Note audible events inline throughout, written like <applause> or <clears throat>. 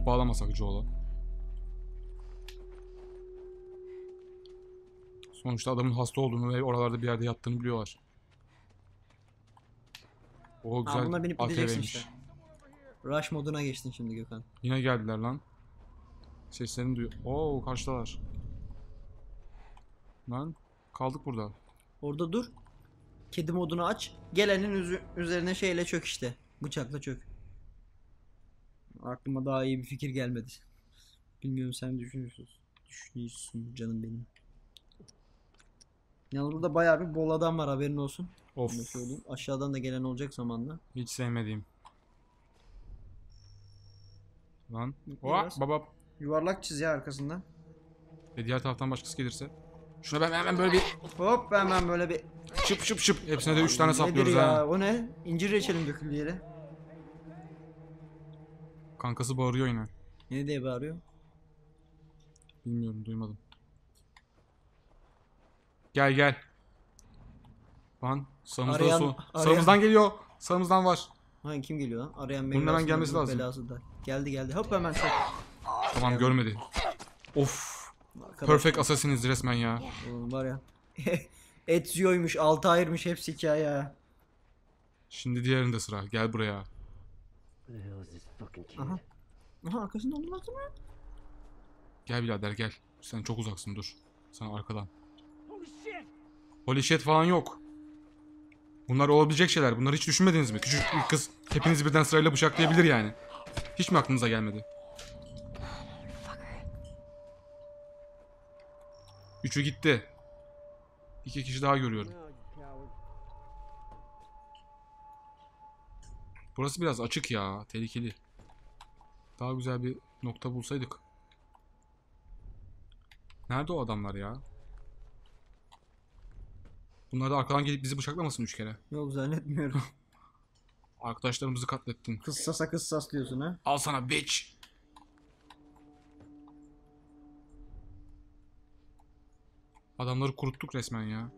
Umut bağlamasak Joel'a. Sonuçta adamın hasta olduğunu ve oralarda bir yerde yattığını biliyorlar. O güzel Ha, buna binip gideceksin ATV'ymiş. işte. Rush moduna geçtin şimdi Gökhan. Yine geldiler lan. Seslerini duyuyor. Oo karşıdalar. Lan kaldık burada. Orada dur. Kedi modunu aç. Gelenin üzerine şeyle çök işte. Bıçakla çök. Aklıma daha iyi bir fikir gelmedi. Bilmiyorum sen düşünüyorsun. Düşünüyorsun canım benim. Yalnız burada bayağı bir bol adam var haberin olsun. Of. Bunu söyleyeyim. Aşağıdan da gelen olacak zamanla. Hiç sevmediğim. Lan. Biraz. Oha baba. Yuvarlak çiz ya arkasından. Ve diğer taraftan başkası gelirse. Şuna ben hemen böyle bir Hop hemen böyle bir şıp şıp şıp. Hepsine de 3 tane Nedir saplıyoruz ya? ha. O ne? İncir reçelim döküldü yere. Kankası bağırıyor yine. Ne diye bağırıyor? Bilmiyorum duymadım. Gel gel. Lan sağımızda Arayan- su. arayan- Sağımızdan geliyor. Sağımızdan var. Hangi kim geliyor lan? Arayan Bunun hemen gelmesi lazım. Belası da. Geldi geldi. Hop hemen çek. Tamam görmedi. Of. Arkadaş, Perfect Assassin'iz resmen ya. oğlum var ya. <laughs> Ezio'ymuş, altı ayırmış hepsi hikaye ya. Şimdi diğerinde sıra. Gel buraya. Fucking kid? Aha. Aha arkasında onu lan mı? Gel birader gel. Sen çok uzaksın dur. Sana arkadan. Holy shit falan yok. Bunlar olabilecek şeyler. Bunları hiç düşünmediniz mi? Küçük bir kız hepinizi birden sırayla bıçaklayabilir yani. Hiç mi aklınıza gelmedi? Üçü gitti. İki kişi daha görüyorum. Burası biraz açık ya. Tehlikeli. Daha güzel bir nokta bulsaydık. Nerede o adamlar ya? Bunlar da arkadan gelip bizi bıçaklamasın üç kere. Yok zannetmiyorum. <laughs> Arkadaşlarımızı katlettin. Kıssasa kıssas diyorsun ha. Al sana bitch. Adamları kuruttuk resmen ya.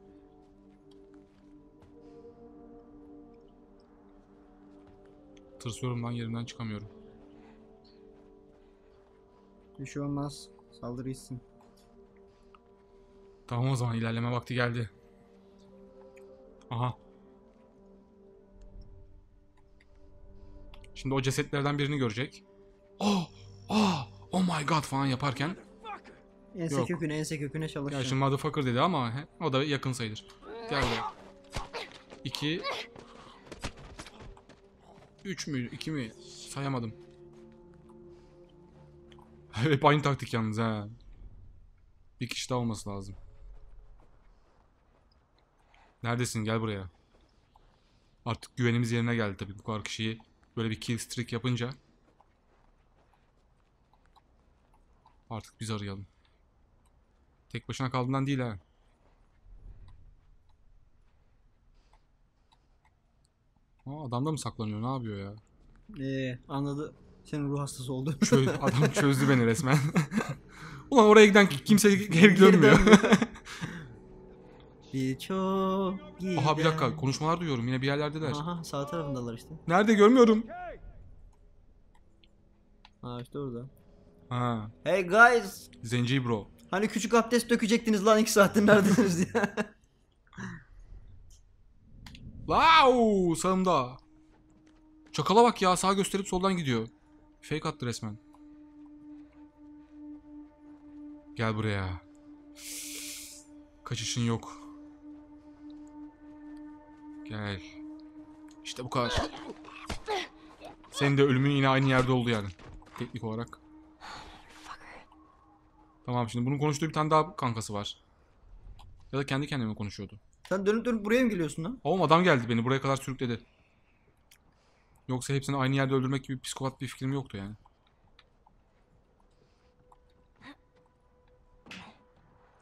Tırsıyorum lan yerimden çıkamıyorum. Bir şey olmaz. Saldırı içsin. Tamam o zaman ilerleme vakti geldi. Aha. Şimdi o cesetlerden birini görecek. Oh! Oh! Oh my god falan yaparken Ense Yok. köküne ense köküne Ya çalışacağım. şimdi motherfucker dedi ama he, o da yakın sayılır. Gel buraya. İki. Üç mü? iki mi? Sayamadım. <laughs> Hep aynı taktik yalnız ha. Bir kişi daha olması lazım. Neredesin? Gel buraya. Artık güvenimiz yerine geldi tabii bu kadar kişiyi böyle bir kill streak yapınca. Artık biz arayalım. Tek başına kaldığından değil ha. Aa, adam da mı saklanıyor? Ne yapıyor ya? Ee, anladı. Senin ruh hastası oldun. Çö <laughs> adam çözdü beni resmen. <laughs> Ulan oraya giden kimse geri dönmüyor. <laughs> Birçok Aha bir dakika konuşmalar duyuyorum yine bir yerlerdeler. Aha sağ tarafındalar işte. Nerede görmüyorum. Ha işte orada. Ha, Hey guys. Zenci bro. Hani küçük abdest dökecektiniz lan 2 saattir neredesiniz diye. Wow, sağımda. Çakala bak ya sağ gösterip soldan gidiyor. Fake attı resmen. Gel buraya. Kaçışın yok. Gel. İşte bu kadar. Senin de ölümün yine aynı yerde oldu yani. Teknik olarak. Tamam şimdi bunun konuştuğu bir tane daha kankası var. Ya da kendi kendine mi konuşuyordu? Sen dönüp dönüp buraya mı geliyorsun lan? Oğlum adam geldi beni buraya kadar sürükledi. Yoksa hepsini aynı yerde öldürmek gibi psikopat bir fikrim yoktu yani.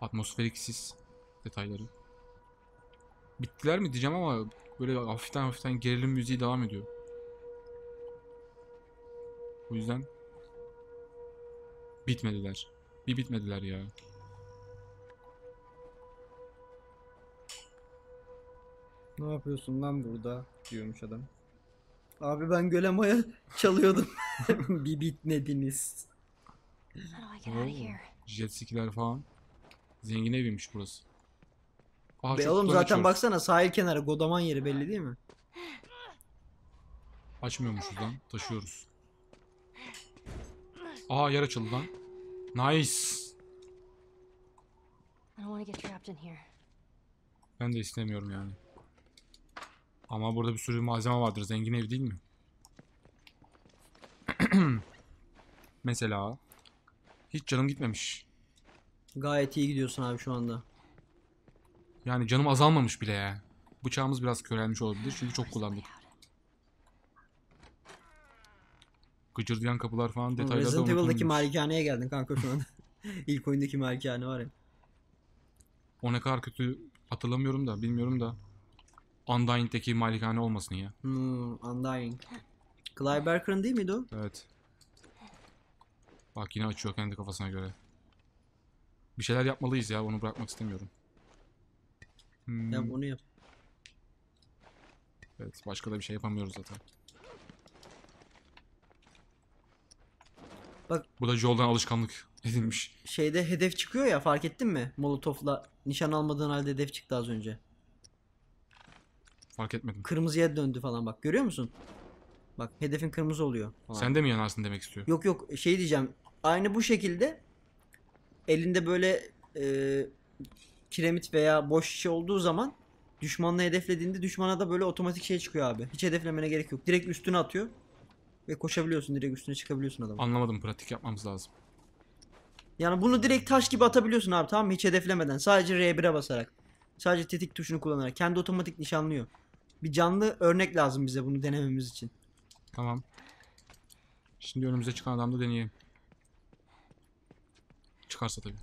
Atmosferik sis detayları. Bittiler mi diyeceğim ama böyle hafiften hafiften gerilim müziği devam ediyor. O yüzden bitmediler. Bir bitmediler ya. Ne yapıyorsun lan burada? Diyormuş adam. Abi ben göle maya <laughs> çalıyordum. <laughs> bir bitmediniz. Jet skiler falan. Zengin eviymiş burası. Aa, Be oğlum zaten açıyoruz. baksana sahil kenarı godaman yeri belli değil mi? Açmıyormuşuz lan. Taşıyoruz. Aa yer açıldı lan. Nice. I don't want to get trapped in here. Ben de istemiyorum yani. Ama burada bir sürü malzeme vardır. Zengin ev değil mi? <clears throat> Mesela hiç canım gitmemiş. Gayet iyi gidiyorsun abi şu anda. Yani canım azalmamış bile ya. Bıçağımız biraz körelmiş olabilir çünkü çok kullandık. Gıcırdayan kapılar falan detaylarda Resident Evil'daki malikaneye geldin kanka şu anda. <laughs> İlk oyundaki malikane var ya. O ne kadar kötü hatırlamıyorum da bilmiyorum da. Undying'deki malikane olmasın ya. Hmm, Undying. Clive Barker'ın değil miydi o? Evet. Bak yine açıyor kendi kafasına göre. Bir şeyler yapmalıyız ya onu bırakmak istemiyorum. Hmm, Ya onu yap. evet başka da bir şey yapamıyoruz zaten. Bak- Bu da Joel'dan alışkanlık <laughs> edinmiş. Şeyde hedef çıkıyor ya fark ettin mi? Molotov'la nişan almadığın halde hedef çıktı az önce. Fark etmedim. Kırmızıya döndü falan bak görüyor musun? Bak hedefin kırmızı oluyor. falan. Sen de mi yanarsın demek istiyor? Yok yok şey diyeceğim. Aynı bu şekilde elinde böyle e, kiremit veya boş şişe olduğu zaman düşmanla hedeflediğinde düşmana da böyle otomatik şey çıkıyor abi. Hiç hedeflemene gerek yok. Direkt üstüne atıyor. Ve koşabiliyorsun direkt üstüne çıkabiliyorsun adamın. Anlamadım pratik yapmamız lazım. Yani bunu direkt taş gibi atabiliyorsun abi tamam mı? Hiç hedeflemeden. Sadece R1'e basarak. Sadece tetik tuşunu kullanarak. Kendi otomatik nişanlıyor. Bir canlı örnek lazım bize bunu denememiz için. Tamam. Şimdi önümüze çıkan adamda deneyelim. Çıkarsa tabii.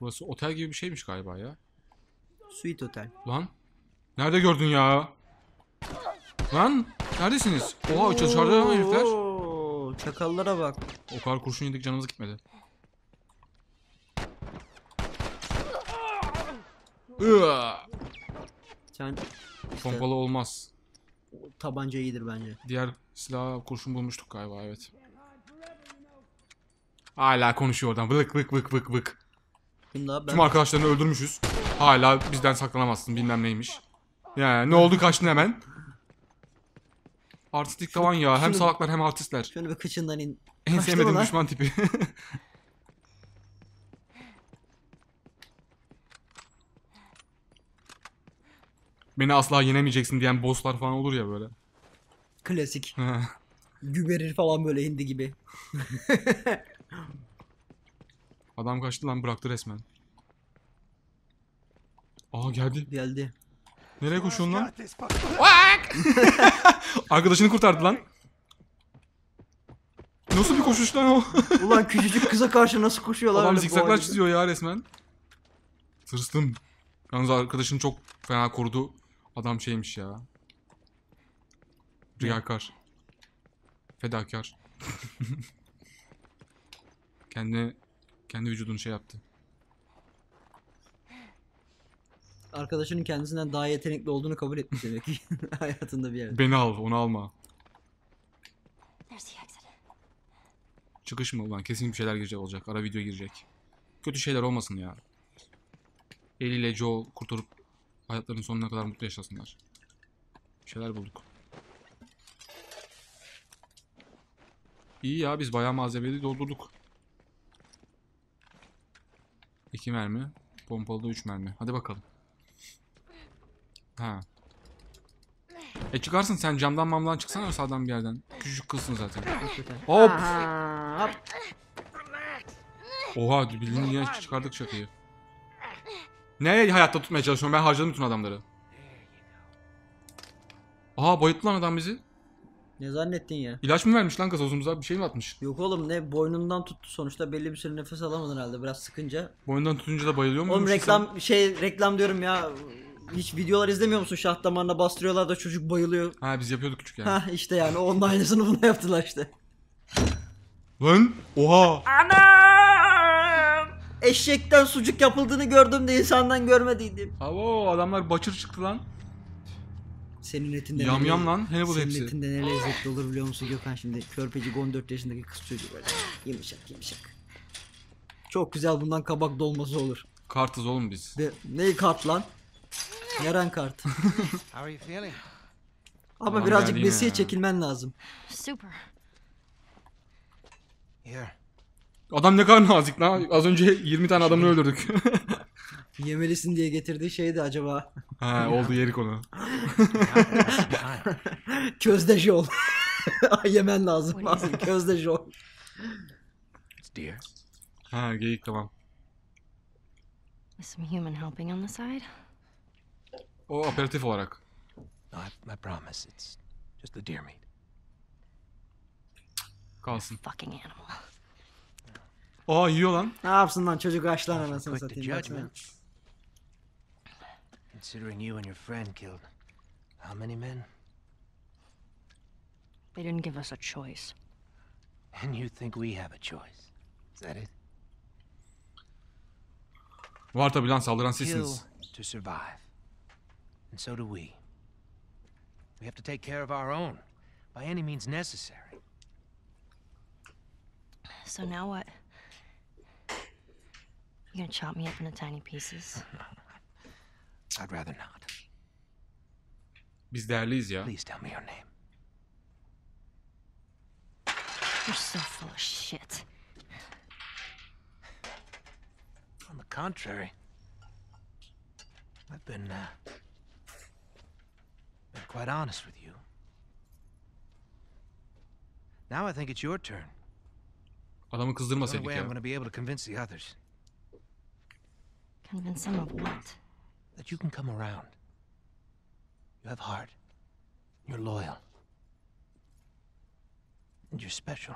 Burası otel gibi bir şeymiş galiba ya. Suite Hotel. Lan. Nerede gördün ya? Lan. Neredesiniz? Oha dışarıda lan herifler. Oo, Çakallara bak. O kadar kurşun yedik canımız gitmedi. Sen Pompalı olmaz. tabanca iyidir bence. Diğer silah kurşun bulmuştuk galiba evet. Hala konuşuyor oradan. Vık vık vık vık vık. Bunda ben Tüm arkadaşlarını öldürmüşüz. Hala bizden saklanamazsın bilmem neymiş. Yani ne oldu kaçtın hemen. Artistik tavan ya. Hem şunu- salaklar hem artistler. şöyle bir kıçından in. En Kaçtı sevmediğim lan? düşman tipi. <laughs> Beni asla yenemeyeceksin diyen bosslar falan olur ya böyle. Klasik. Güberir falan böyle hindi gibi. <laughs> Adam kaçtı lan bıraktı resmen. Aa geldi. Geldi. Nereye koşuyorsun lan? <laughs> Arkadaşını kurtardı lan. Nasıl bir koşuş lan o? <laughs> Ulan küçücük kıza karşı nasıl koşuyorlar Adam zikzaklar çiziyor ya resmen. Tırstım. Yalnız arkadaşını çok fena korudu. Adam şeymiş ya. Riyakar. Fedakar. <laughs> kendi kendi vücudunu şey yaptı. Arkadaşının kendisinden daha yetenekli olduğunu kabul etmiş demek ki <laughs> hayatında bir yerde. Beni al, onu alma. Çıkış mı ulan? Kesin bir şeyler girecek olacak. Ara video girecek. Kötü şeyler olmasın ya. Ellie ile Joel kurtarıp hayatlarının sonuna kadar mutlu yaşasınlar. Bir şeyler bulduk. İyi ya biz bayağı malzemeyi doldurduk. İki mermi. Pompalı da üç mermi. Hadi bakalım. Ha. E çıkarsın sen camdan mamdan çıksana sağdan bir yerden. Küçücük kızsın zaten. Hop. Hop. Oha bildiğin yine çıkardık şakayı. Ne hayatta tutmaya çalışıyorum ben harcadım bütün adamları. Aha bayılttı lan adam bizi. Ne zannettin ya? İlaç mı vermiş lan gazozumuza bir şey mi atmış? Yok oğlum ne boynundan tuttu sonuçta belli bir süre nefes alamadın herhalde biraz sıkınca. Boyundan tutunca da bayılıyor mu? Oğlum reklam şey reklam diyorum ya. Hiç videolar izlemiyor musun? Şah damarına bastırıyorlar da çocuk bayılıyor. Ha biz yapıyorduk küçük yani. Ha işte yani onun aynısını buna yaptılar işte. Lan oha. Eşekten sucuk yapıldığını gördüm de insandan görmediydim. Abo adamlar başır çıktı lan. Senin etinde Yam yam lan. Hannibal Senin hepsi. etinde ne lezzetli olur biliyor musun Gökhan şimdi körpecik 14 yaşındaki kız çocuğu böyle yumuşak yumuşak. Çok güzel bundan kabak dolması olur. Kartız oğlum biz. De, ne kart lan? Neren kart? <laughs> How are you feeling? Ama Ulan birazcık geldi yine besiye ya. çekilmen lazım. Super. Here. Adam ne kadar nazik lan. Az önce 20 tane adamını öldürdük. <laughs> Yemelisin diye getirdiği şeydi acaba. ha oldu yerik onu. Time. <laughs> Közde jol. <laughs> Yemen lazım. Ne? Közde jol. It's deer. Ha geyik tamam. With some human helping on the side. O aperatif olarak. No, I, I promise. It's just the deer meat. Kalsın. Fucking animal. Aa yiyor lan. Ne yapsın lan çocuk açlar anasını Quick to satayım. baksana. judgment. Considering you and your friend killed how many men? They didn't give us a choice. And you think we have a choice? Is that it? Var tabi lan saldıran Kill sizsiniz. to survive. And so do we. We have to take care of our own by any means necessary. So now what? You gonna chop me up into tiny pieces? <laughs> I'd rather not. Biz değerliyiz ya. Please tell me your name. You're so full of shit. On the contrary, I've been, uh, been quite honest with you. Now I think it's your turn. Adamı The only kızdırmasaydık way I'm going to be able to convince the others Convince them of what? that you can come around. You have heart. You're loyal. And you're special.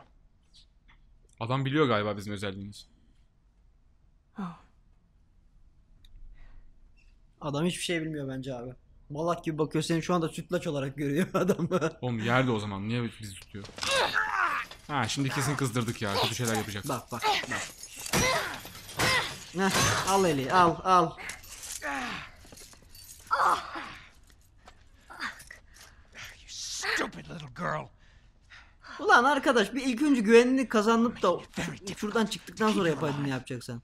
Adam biliyor galiba bizim özelliğimiz. Oh, Adam hiçbir şey bilmiyor bence abi. Malak gibi bakıyor seni şu anda sütlaç olarak görüyor <laughs> adam. Oğlum yerde o zaman. Niye bizi tutuyor? Ha şimdi kesin kızdırdık ya. Kötü şeyler yapacak. bak bak bak. Heh, al eli al al. You stupid little girl. Ulan arkadaş bir ilk önce güvenini kazanıp da şu- şuradan çıktıktan sonra yapaydın ne yapacaksan.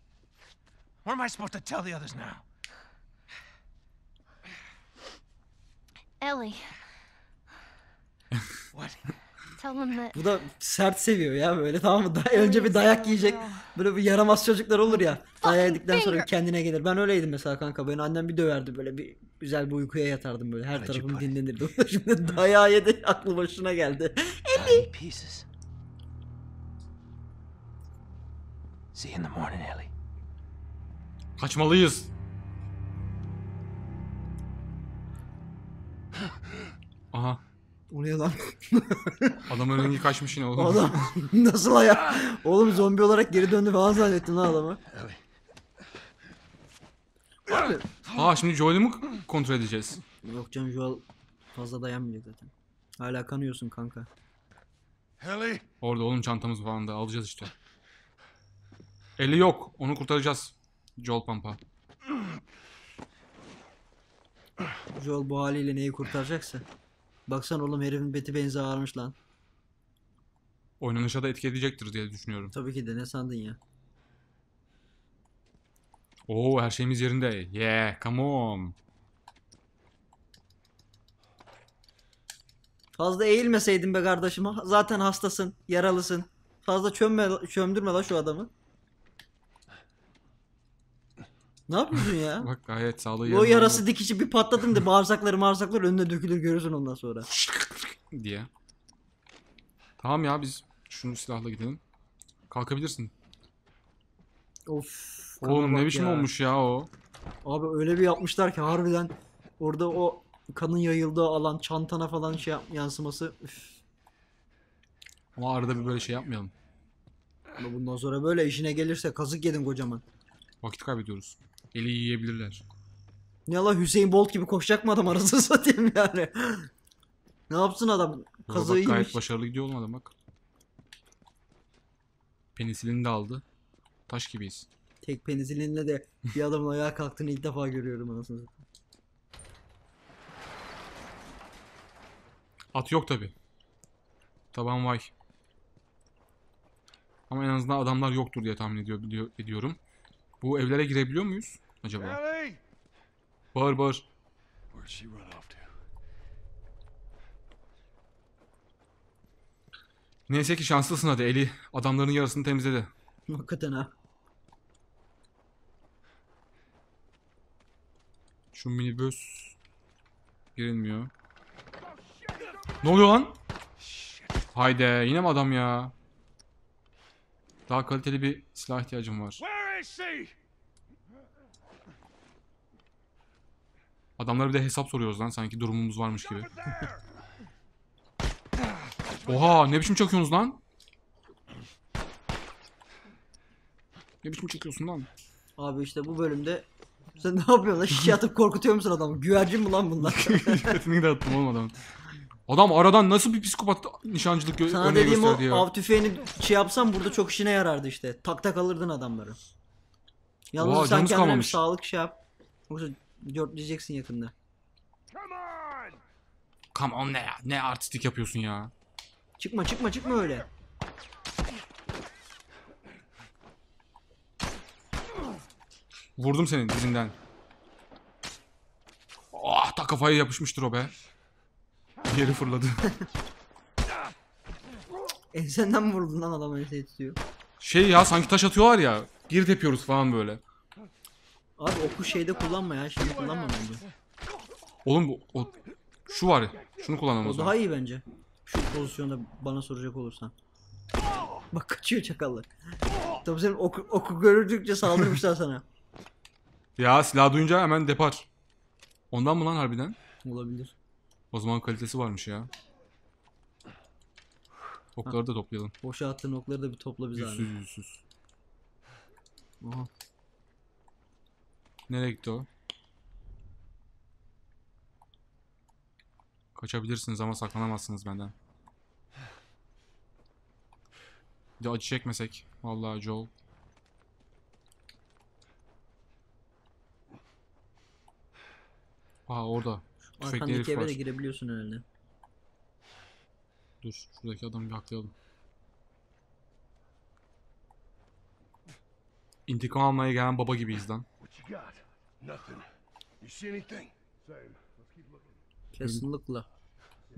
What am I supposed to tell the others now? Ellie, What? That. Bu da sert seviyor ya böyle tamam mı? Da- önce bir dayak yiyecek. Böyle bir yaramaz çocuklar olur ya. Dayak yedikten sonra kendine gelir. Ben öyleydim mesela kanka. Beni annem bir döverdi böyle bir güzel bir uykuya yatardım böyle. Her Acı tarafım dinlenirdi. <laughs> Şimdi dayağı yedi <laughs> aklı başına geldi. Pieces. See you in the morning, Ellie. Kaçmalıyız. Lan? Adamın rengi kaçmış yine oğlum. Adam <laughs> nasıl ayak? Oğlum zombi olarak geri döndü falan zannettim lan adamı. Ellie. Aa şimdi Joel'ü mü kontrol edeceğiz? Yok canım Joel fazla dayanmayacak zaten. Hala kanıyorsun kanka. Ellie. Orada oğlum çantamız falan da alacağız işte. Eli yok. Onu kurtaracağız. Joel Pampa. Joel bu haliyle neyi kurtaracaksa. Baksana oğlum herifin beti benzi ağarmış lan. Oynanışa da etki edecektir diye düşünüyorum. Tabii ki de ne sandın ya. Oo her şeyimiz yerinde. Yeah, come on. Fazla eğilmeseydin be kardeşim. Zaten hastasın, yaralısın. Fazla çömme, çömdürme la şu adamı. Ne yapıyorsun ya? <laughs> Bak gayet sağlığı o yarası dikişi bir patladın da bağırsakları bağırsakları önüne dökülür görürsün ondan sonra. <laughs> diye. Tamam ya biz şunu silahla gidelim. Kalkabilirsin. Of. Oğlum ne biçim olmuş ya o. Abi öyle bir yapmışlar ki harbiden orada o kanın yayıldığı alan çantana falan şey yap- yansıması. Üf. Ama arada bir böyle şey yapmayalım. Ama bundan sonra böyle işine gelirse kazık yedin kocaman. Vakit kaybediyoruz. Eli yiyebilirler. Ne la Hüseyin Bolt gibi koşacak mı adam arasını satayım yani. ne yapsın adam? Kazığı bak, gayet başarılı gidiyor olmadı bak. Penisilini de aldı. Taş gibiyiz. Tek penizilinle de bir adamın ayağa kalktığını ilk defa görüyorum anasını. At yok tabi. Taban vay. Ama en azından adamlar yoktur diye tahmin ediyor, ediyorum. Bu evlere girebiliyor muyuz acaba? Ellie! Bağır bağır. Where'd she run off to? Neyse ki şanslısın hadi Eli. Adamların yarısını temizledi. Hakikaten ha. Şu minibüs girilmiyor. Ne oluyor lan? Haydi yine mi adam ya? Daha kaliteli bir silah ihtiyacım var. Adamlara bir de hesap soruyoruz lan sanki durumumuz varmış gibi. <laughs> Oha ne biçim çakıyorsunuz lan? Ne biçim çekiyorsun lan? Abi işte bu bölümde sen ne yapıyorsun lan? Şişe <laughs> atıp korkutuyor musun adamı? Güvercin mi lan bunlar? <laughs> Dikkatini dağıttım oğlum adamın. Adam aradan nasıl bir psikopat nişancılık Sana örneği dediğim o ya. av tüfeğini şey yapsam burada çok işine yarardı işte. Tak tak alırdın adamları. Yalnız Oha, sen kendine bir kalmamış. sağlık şey yap. Yoksa dörtleyeceksin yakında. Come on! Come on ne ya? Ne artistik yapıyorsun ya? Çıkma çıkma çıkma öyle. Vurdum senin dilinden. Ah da kafaya yapışmıştır o be. Yeri fırladı. <laughs> Ensenden mi vurdun lan adam enseyi tutuyor. Şey ya sanki taş atıyorlar ya. Geri tepiyoruz falan böyle. Abi oku şeyde kullanma ya. Şimdi kullanma bence. Oğlum bu o, şu var ya. Şunu kullanalım o O zaman. daha iyi bence. Şu pozisyonda bana soracak olursan. Bak kaçıyor çakallar. Tabii senin oku, oku gördükçe saldırmışlar sana. <laughs> Ya silah duyunca hemen depar. Ondan mı lan harbiden? Olabilir. O zaman kalitesi varmış ya. Okları da toplayalım. Boşa attığın okları da bir topla bize. Yüzsüz yüzsüz. Aha. Nereye gitti o? Kaçabilirsiniz ama saklanamazsınız benden. Bir de acı çekmesek. Vallahi Joel. Aa orada. Tüfekli herif var. de girebiliyorsun herhalde. Dur şuradaki adamı bir haklayalım. İntikam almaya gelen baba gibiyiz lan. Kesinlikle.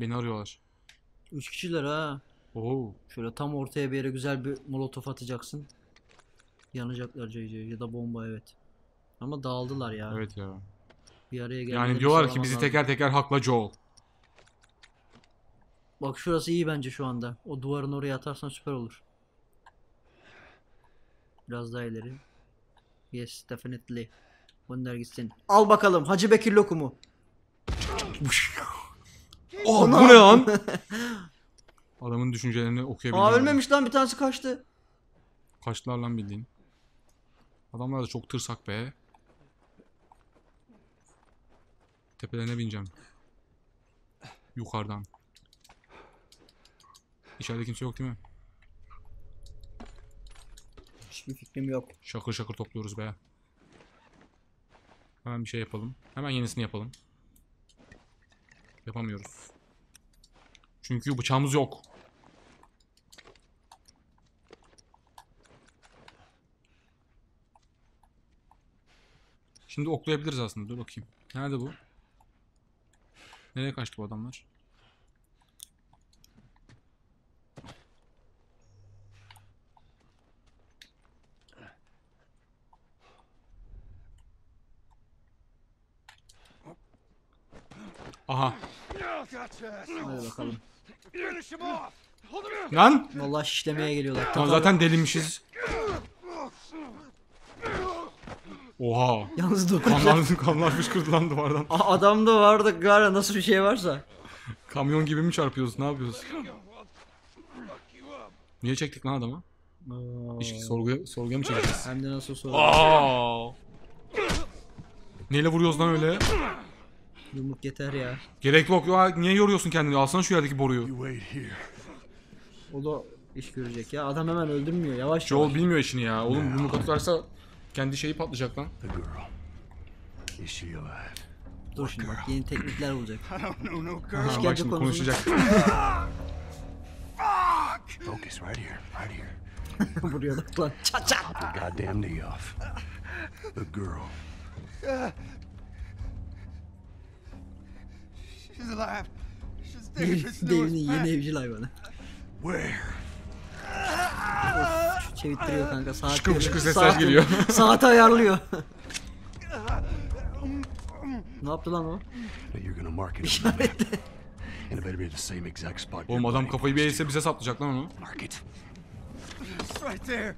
Beni arıyorlar. Üç kişiler ha. Oo. Şöyle tam ortaya bir yere güzel bir molotof atacaksın. Yanacaklar CC ya da bomba evet. Ama dağıldılar ya. Evet ya. Bir araya gelmeleri Yani diyorlar ki sağlaman bizi teker teker hakla Joel. Bak şurası iyi bence şu anda. O duvarın oraya atarsan süper olur. Biraz daha ileri. Yes definitely. Gönder gitsin. Al bakalım Hacı Bekir lokumu. Oh bu ne lan? <laughs> Adamın düşüncelerini okuyabildim. Aa ölmemiş lan bir tanesi kaçtı. Kaçtılar lan bildiğin. Adamlar da çok tırsak be. Tepelerine bineceğim. Yukarıdan. İçeride kimse yok değil mi? Hiçbir fikrim yok. Şakır şakır topluyoruz be. Hemen bir şey yapalım. Hemen yenisini yapalım. Yapamıyoruz. Çünkü bıçağımız yok. Şimdi oklayabiliriz aslında. Dur bakayım. Nerede bu? Nereye kaçtı bu adamlar? Aha. Hadi bakalım. Lan! Vallahi şişlemeye geliyorlar. Tamam Tatar- zaten delimişiz. Oha. Yalnız dur. Kanlar, kanlar fışkırdı lan duvardan. Aa, Adamda vardı gara nasıl bir şey varsa. Kamyon gibi mi çarpıyoruz? Ne yapıyoruz? Niye çektik lan adamı? Hiç sorguya, sorguya mı çekeceğiz? Hem de nasıl soru. Aa! Neyle vuruyoruz lan öyle? Yumruk yeter ya. Gerek yok ya. Niye yoruyorsun kendini? Alsana şu yerdeki boruyu. O da iş görecek ya. Adam hemen öldürmüyor. Yavaş Joel yavaş. bilmiyor işini ya. Oğlum yumruk atarsa Kendi şeyi patlayacak lan. Dur şimdi bak yeni teknikler bulacak. I don't know no girl. Ha, bak şimdi konuşacak. <laughs> Focus right here, right here. <laughs> Vuruyor da lan. Çat çat. Goddamn knee off. The girl. She's alive. She's <laughs> David's newest yeni evcil hayvanı. Where? Çevittiriyor kanka saat. Şıkır şıkır sesler saat- geliyor. <laughs> Saati ayarlıyor. <laughs> ne yaptı lan o? Spot. Oğlum adam kafayı bir eğse bize saplayacak lan onu.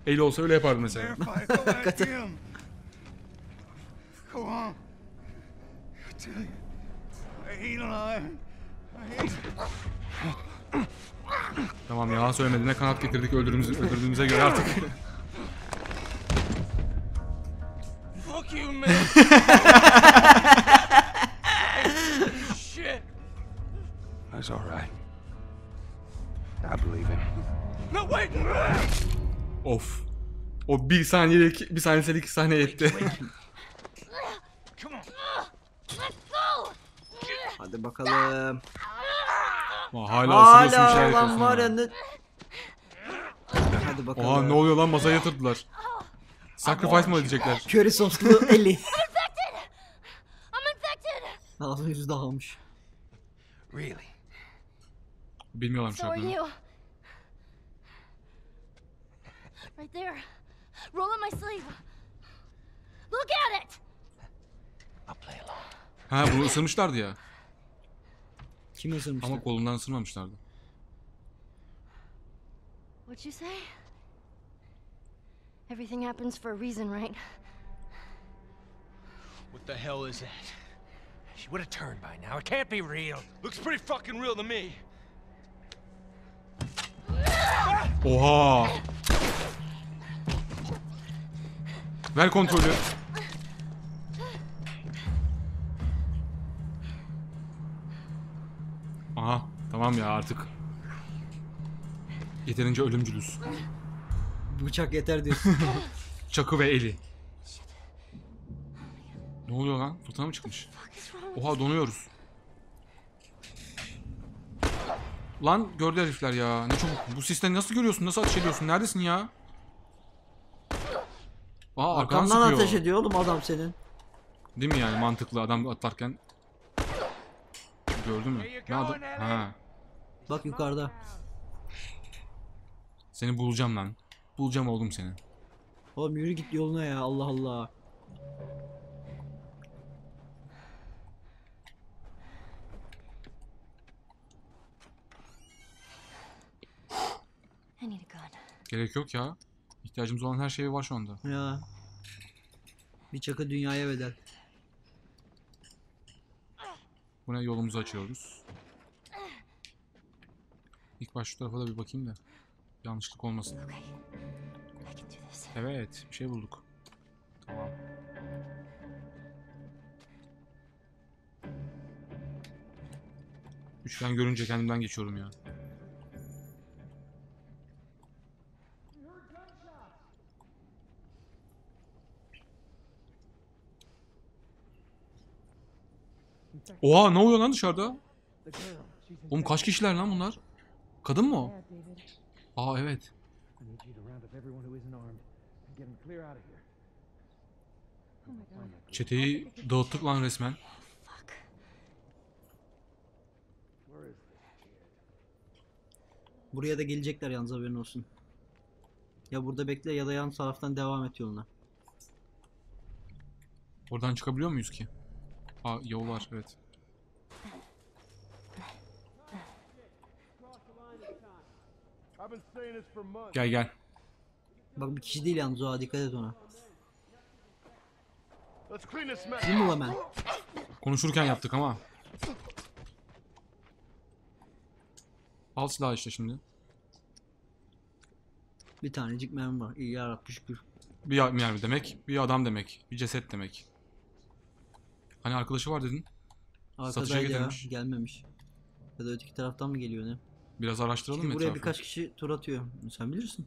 Eli olsa öyle yapardı mesela. Go on. I tell you, Tamam yalan söylemediğine kanat getirdik öldürdüğümüz, öldürdüğümüze göre artık. Fuck you, man. Shit. That's all right. I believe him. No, wait. of. O bir saniyelik, bir saniyelik sahne yetti. Come on. Hadi bakalım. Aa, hala Hala şeyler lan yapıyorsun. var ya ne... Hadi bakalım. Oha ne oluyor lan masaya yatırdılar. Sacrifice mı edecekler? Köri soslu eli. <laughs> I'm infected! Ağzı yüzü dağılmış. Really? Bilmiyorlarmış So are abi. you. Right there. Roll up my sleeve. Look at it! I'll play along. Ha bunu ısırmışlardı ya. Kim ısırmıştı? Ama kolundan ısırmamışlardı. What'd you say? Everything happens for a reason, right? What the hell is that? She would have turned by now. It can't be real. Looks pretty fucking real to me. Oha! Ver kontrolü. Tamam ya artık. Yeterince ölümcülüz. Bıçak yeter diyorsun. <laughs> Çakı ve eli. Ne oluyor lan? Fırtına mı çıkmış? Oha donuyoruz. Lan gördü herifler ya. Ne çabuk. Bu sistemi nasıl görüyorsun? Nasıl ateş ediyorsun? Neredesin ya? Aa Arkamdan sıkıyor. ateş ediyor oğlum adam senin. Değil mi yani mantıklı adam atlarken? Gördün mü? Ne adam? Ha. Bak yukarıda. Seni bulacağım lan. Bulacağım oğlum seni. Oğlum yürü git yoluna ya Allah Allah. Gerek yok ya. İhtiyacımız olan her şey var şu anda. Ya. Bir çakı dünyaya bedel. Buna yolumuzu açıyoruz. İlk baş şu tarafa da bir bakayım da. Yanlışlık olmasın. Evet, bir şey bulduk. Tamam. Üçgen görünce kendimden geçiyorum ya. Oha ne oluyor lan dışarıda? Oğlum kaç kişiler lan bunlar? Kadın mı o? Aa evet. Here. Çeteyi dağıttık lan resmen. Buraya da gelecekler yalnız haberin olsun. Ya burada bekle ya da yan taraftan devam et yoluna. Oradan çıkabiliyor muyuz ki? Aa yol var evet. Gel gel. Bak bir kişi değil yalnız o ha, dikkat et ona. Let's clean this mess. Değil mi ben? Konuşurken yaptık ama. Al silahı işte şimdi. Bir tanecik mermi var. İyi yarabbi şükür. Bir mermi demek, bir adam demek, bir ceset demek. Hani arkadaşı var dedin. Satışa Arkadaydı ya getirmiş. gelmemiş. Ya da öteki taraftan mı geliyor ne? Biraz araştıralım Çünkü mı buraya etrafı? birkaç kişi tur atıyor. Sen bilirsin.